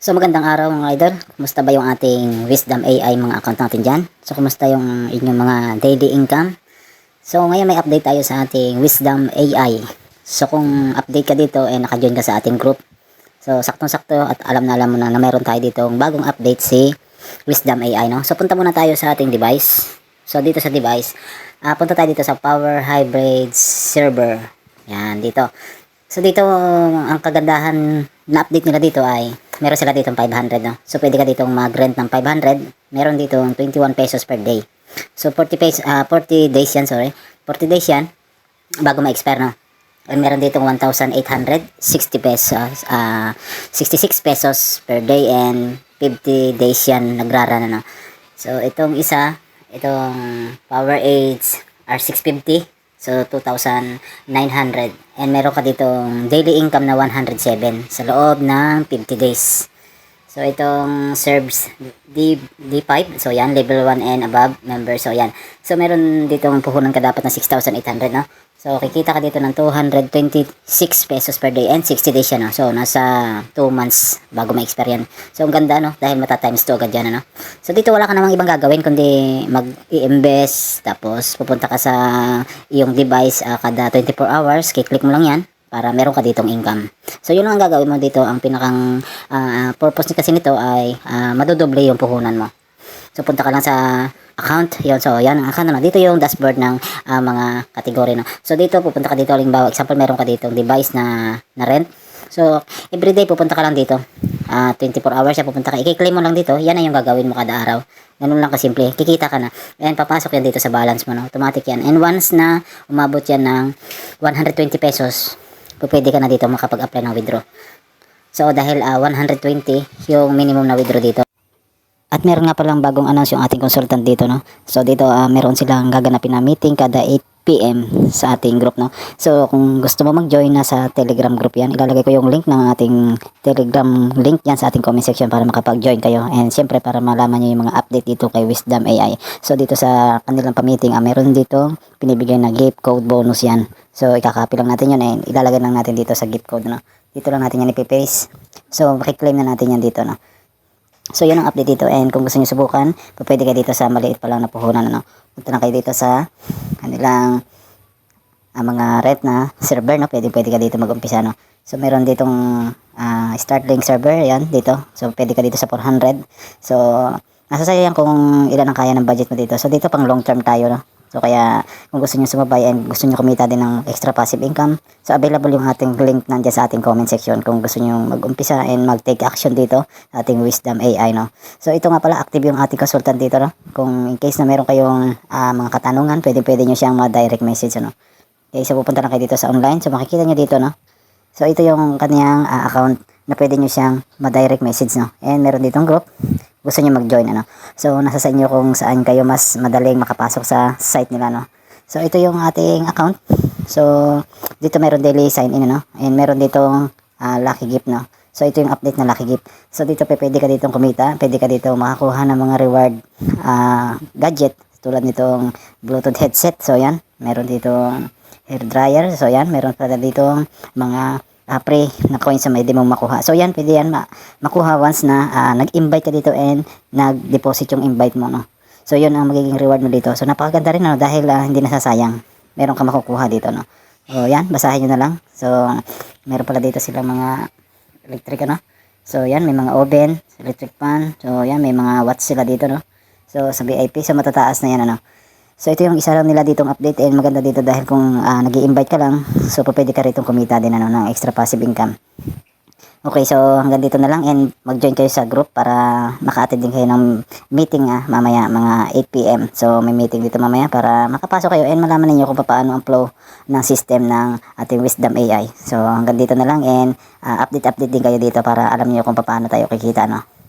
So magandang araw mga idol. Kumusta ba yung ating Wisdom AI mga account natin dyan? So kumusta yung inyong mga daily income? So ngayon may update tayo sa ating Wisdom AI. So kung update ka dito eh naka-join ka sa ating group. So saktong-sakto at alam na alam mo na na meron tayo dito bagong update si Wisdom AI no. So punta muna tayo sa ating device. So dito sa device, ah, punta tayo dito sa Power Hybrid Server. Yan dito. So dito ang kagandahan na update nila dito ay meron sila dito 500 no. So pwede ka dito mag-rent ng 500. Meron dito 21 pesos per day. So 40 pesos ah 40 days yan sorry. 40 days yan bago ma-expire no. And meron dito 1,860 pesos ah 66 pesos per day and 50 days yan nagrarana no. So itong isa itong Power Age R650 So, 2,900. And meron ka ditong daily income na 107 sa loob ng 50 days. So, itong serves D, D5. So, yan, level 1 and above member. So, yan. So, meron ditong puhunan ka dapat na 6,800, no? So, kikita ka dito ng 226 pesos per day and 60 days yan, no? So, nasa 2 months bago ma-expire yan. So, ang ganda, no? Dahil mata times 2 agad yan, ano? So, dito wala ka namang ibang gagawin kundi mag-i-invest tapos pupunta ka sa iyong device ah, kada 24 hours. Kiklik mo lang yan para meron ka ditong income. So, yun lang ang gagawin mo dito. Ang pinakang ah, purpose ni kasi nito ay ah, madodoble yung puhunan mo. So, punta ka lang sa account. Yun, so, yan ang account na. Dito yung dashboard ng ah, mga kategory. No? So, dito, pupunta ka dito. Halimbawa, example, meron ka dito device na, na rent. So, everyday pupunta ka lang dito. Ah, 24 hours siya pupunta ka. I-claim mo lang dito. Yan na yung gagawin mo kada araw. Ganun lang kasimple. Kikita ka na. And papasok yan dito sa balance mo. No? Automatic yan. And once na umabot yan ng 120 pesos, pwede ka na dito makapag-apply ng withdraw. So, dahil ah, 120 yung minimum na withdraw dito. At meron nga palang bagong announce yung ating consultant dito, no? So, dito ah, meron silang gaganapin na meeting kada 8 p.m. sa ating group, no? So, kung gusto mo mag-join na sa Telegram group yan, ilalagay ko yung link ng ating Telegram link yan sa ating comment section para makapag-join kayo. And siyempre, para malaman nyo yung mga update dito kay Wisdom AI. So, dito sa kanilang pa-meeting, ah, meron dito pinibigay na gift code bonus yan. So, ikakopy lang natin yun and ilalagay lang natin dito sa gift code, no? Dito lang natin yan ipipaste. So, makiklaim na natin yan dito, no? So, yun ang update dito. And kung gusto nyo subukan, pwede kayo dito sa maliit pa lang na puhunan. Ano? Punta na kayo dito sa kanilang ah, mga rent na server. No? Pwede, pwede ka dito mag-umpisa. No? So, meron ditong ah, start link server. Yan, dito. So, pwede ka dito sa 400. So, nasa sa'yo yan kung ilan ang kaya ng budget mo dito. So, dito pang long term tayo. No? So, kaya kung gusto nyo sumabay and gusto nyo kumita din ng extra passive income, so available yung ating link nandiyan sa ating comment section kung gusto nyo mag-umpisa and mag-take action dito ating Wisdom AI, no? So, ito nga pala, active yung ating consultant dito, no? Kung in case na meron kayong ah, mga katanungan, pwede pwede nyo siyang ma-direct message, ano? Okay, so pupunta lang kayo dito sa online. So, makikita nyo dito, no? So, ito yung kanyang ah, account na pwede nyo siyang ma-direct message, no? And meron ditong group gusto niyo mag-join ano. So nasa sa inyo kung saan kayo mas madaling makapasok sa site nila no. So ito yung ating account. So dito meron daily sign in ano and meron ditong ah, lucky gift no. So ito yung update na lucky gift. So dito pe, pwede ka ditong kumita, pwede ka dito makakuha ng mga reward ah, gadget tulad nitong Bluetooth headset. So yan, meron ditong hair dryer. So yan, meron pa ditong mga uh, pre na coins na pwede mong makuha. So yan, pwede yan ma- makuha once na ah, nag-invite ka dito and nag-deposit yung invite mo. No? So yun ang magiging reward mo dito. So napakaganda rin no? dahil ah, hindi nasasayang. Meron ka makukuha dito. No? So yan, basahin nyo na lang. So meron pala dito silang mga electric ano. So yan, may mga oven, electric fan. So yan, may mga watts sila dito. No? So sa VIP, so matataas na yan ano. So ito yung isa lang nila ditong update and maganda dito dahil kung uh, nag invite ka lang, so pwede ka rito kumita din ano, ng extra passive income. Okay, so hanggang dito na lang and mag-join kayo sa group para maka-attend din kayo ng meeting ah, mamaya mga 8pm. So may meeting dito mamaya para makapasok kayo and malaman ninyo kung paano ang flow ng system ng ating Wisdom AI. So hanggang dito na lang and update-update din kayo dito para alam niyo kung paano tayo kikita no.